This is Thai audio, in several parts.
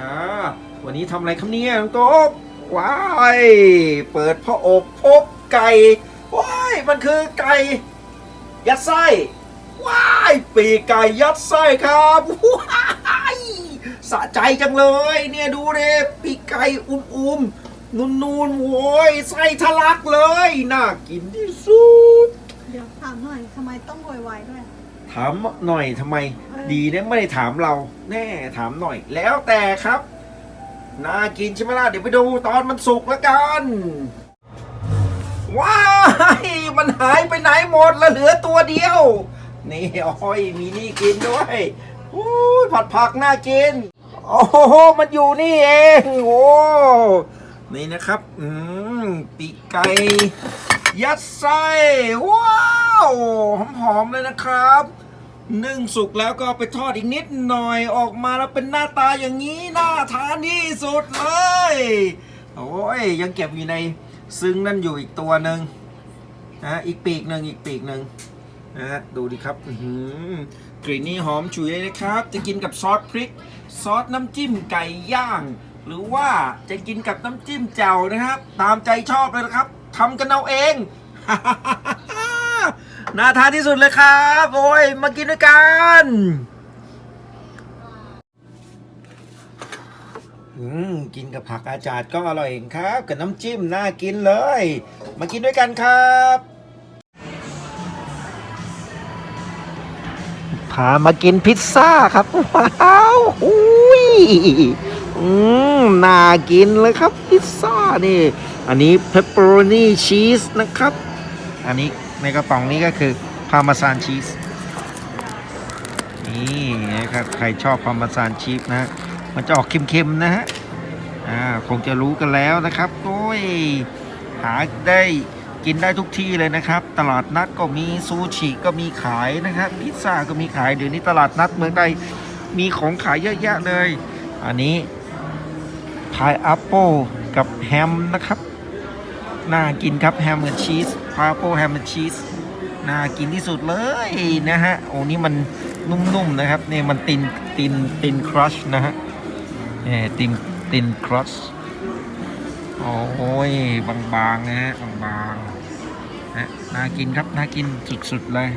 ครับวันนี้ทำอะไรครับเนี่ยน้องโต๊กว้ายเปิดพ่ออบอบไก่ว้ายมันคือไก่ ยัดไส้ว้ายปีกไก่ยัดไส้ครับว้ายสะใจจังเลย เนี่ยดูเด้ปีกไก่อุ้มๆนูนๆโว้ยไส้ทะลักเลย น่ากินที่สุด เดี๋ยวถามหน่อยทำไมต้องโวยวายด้วย ถามหน่อยทำไม ดีนะไม่ได้ถามเรา แน่ถามหน่อย แล้วแต่ครับน่ากินใช่ไหมล่ะเดี๋ยวไปดูตอนมันสุกแล้วกัน ว้ายมันหายไปไหนหมดแล้วเหลือตัวเดียว นี่อ้อยมีนี่กินด้วยอู้ยผัดผักน่ากิน โอ้โหมันอยู่นี่เองโอ้นี่นะครับ อืมปีกไก่ยัดไส้ว้าว หอมๆเลยนะครับ นึ่งสุกแล้วก็ไปทอดอีกนิดหน่อยออกมาแล้วเป็นหน้าตาอย่างนี้น่าทานที่สุดเลย โอ้ยยังเก็บอยู่ในซึ้งนั่นอยู่อีกตัวหนึ่งนะอีกปีกหนึ่งอีกปีกหนึ่งนะฮะดูดิครับกลิ่นนี่หอมฉุยเลยนะครับ จะกินกับซอสพริก ซอสน้ำจิ้มไก่ย่าง หรือว่าจะกินกับน้ำจิ้มแจ่วนะครับ ตามใจชอบเลยนะครับทำกันเอาเอง น่าทานที่สุดเลยครับ โอ้ย มากินด้วยกันอืมกินกับผักอาจารย์ก็อร่อยเองครับ กับน้ำจิ้มน่ากินเลย มากินด้วยกันครับ พามากินพิซซ่าครับ ว้าวอุ้ยอืมน่ากินเลยครับ พิซซ่านี่ อันนี้เพปเปอโรนีชีสนะครับ อันนี้ ในกระป๋องนี้ก็คือพาร์มาซานชีสนี่นะครับใครชอบพาร์มาซานชีสนะมันจะออกเค็มๆนะฮะอ่าคงจะรู้กันแล้วนะครับโอ้ยหาได้กินได้ทุกที่เลยนะครับ ตลาดนัดก็มีซูชิก็มีขายนะครับพิซซ่าก็มีขายเดี๋ยวนี้ตลาดนัดเมืองไทยมีของขายเยอะแยะเลย อันนี้พายแอปเปิลกับแฮมนะครับ น่ากินครับแฮมกับชีสพาโปแฮมกับชีสน่ากินที่สุดเลยนะฮะโอ้นี่มันนุ่มๆนะครับนี่มันตินตินตินครัชนะฮะเออตินตินครัชโอ้ยบางๆนะฮะบางๆนะน่ากินครับน่ากินสุดๆเลย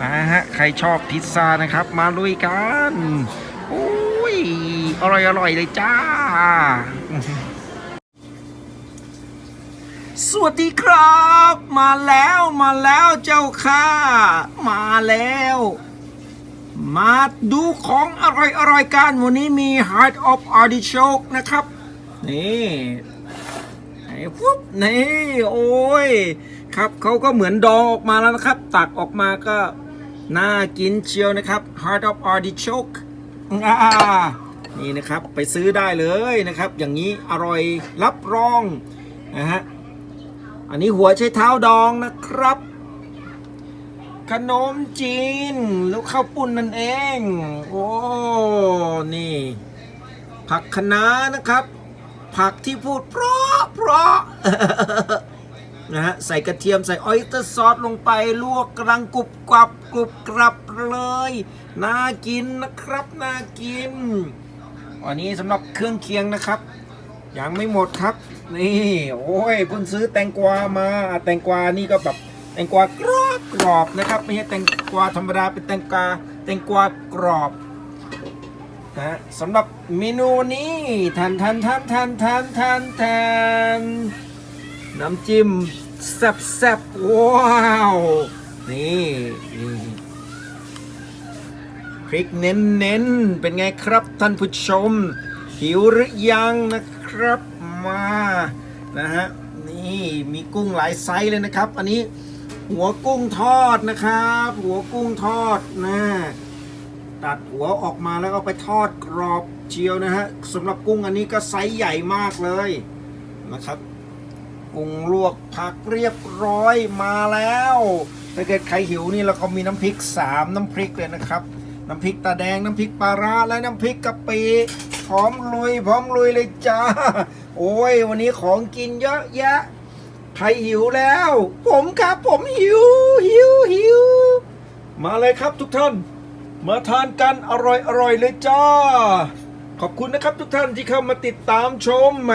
นะฮะใครชอบพิซซ่านะครับ มาลุยกันโอ้ยอร่อยๆเลยจ้า สวัสดีครับ มาแล้วมาแล้วเจ้าค่ะ มาแล้ว มาดูของอร่อยอร่อยกันวันนี้มี Heart of Artichoke นะครับ นี่ไอ้ปุ๊บนี่ โอ้ย ครับเขาก็เหมือนดองออกมาแล้วนะครับ ตักออกมาก็ น่ากินเชียวนะครับ Heart of Artichoke อ่านี่นะครับไปซื้อได้เลยนะครับ อย่างนี้อร่อยรับรองนะฮะ อันนี้หัวใช้เท้าดองนะครับ ขนมจีนแล้วข้าวปุ้นนั่นเอง โอ้ นี่ ผักคะน้านะครับ ผักที่พูดเพราะเพราะนะฮะใส่กระเทียมใส่ออยเตอร์ซอสลงไปลวกกำลังกรุบกรับกรุบกรับเลยน่ากินนะครับน่ากินอันนี้สำหรับเครื่องเคียงนะครับ ยังไม่หมดครับ นี่โอ้ยเพิ่งซื้อแตงกวามาแตงกวานี่ก็แบบแตงกวากรอบกรอบนะครับไม่ใช่แตงกวาธรรมดาเป็นแตงกวาแตงกวากรอบนะสำหรับเมนูนี้ทันทันทันทันทันทันทันน้ำจิ้มแซ่บแซ่บว้าวนี่นี่พริกเน้นเน้นเป็นไงครับท่านผู้ชม หิวหรือยังนะครับ มานะฮะนี่มีกุ้งหลายไซส์เลยนะครับ อันนี้หัวกุ้งทอดนะครับ หัวกุ้งทอดนะตัดหัวออกมาแล้วก็ไปทอดกรอบเชียวนะฮะสำหรับกุ้งอันนี้ก็ไซส์ใหญ่มากเลยนะครับกุ้งลวกผักเรียบร้อยมาแล้วถ้าเกิดใครหิวนี่เราก็มีน้ำพริกสามน้ำพริกเลยนะครับ น้ำพริกตาแดงน้ำพริกปลาร้าและน้ำพริกกะปิ พร้อมลุย พร้อมลุยเลยจ้า โอ้ย วันนี้ของกินเยอะแยะ ใครหิวแล้ว ผมครับ ผมหิว หิวหิว มาเลยครับทุกท่าน มาทานกันอร่อยอร่อยเลยจ้า ขอบคุณนะครับทุกท่านที่เข้ามาติดตามชมแหม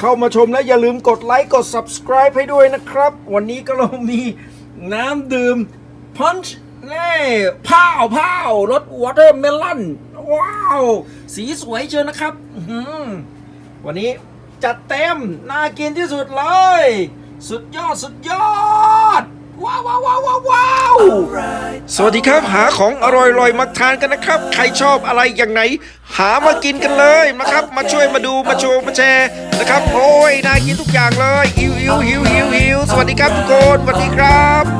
เข้ามาชมแล้วอย่าลืมกดไลค์ กด subscribe ให้ด้วยนะครับ วันนี้ก็เรามีน้ำดื่ม punch นี่พ้าวพ้าวรสวอเตอร์เมลอน ว้าว สีสวยเชียวนะครับอื้อหือวันนี้จัดเต็ม น่ากินที่สุดเลย สุดยอดสุดยอด ว้าวว้าวว้าวว้าวว้าวสวัสดีครับ หาของอร่อยๆมาทานกันนะครับ ใครชอบอะไรอย่างไหน หามากินกันเลยนะครับ มาช่วยมาดูมาโชว์มาแชร์นะครับ โอ้ยน่ากินทุกอย่างเลยหิวหิวหิวหิวหิวสวัสดีครับทุกคนสวัสดีครับ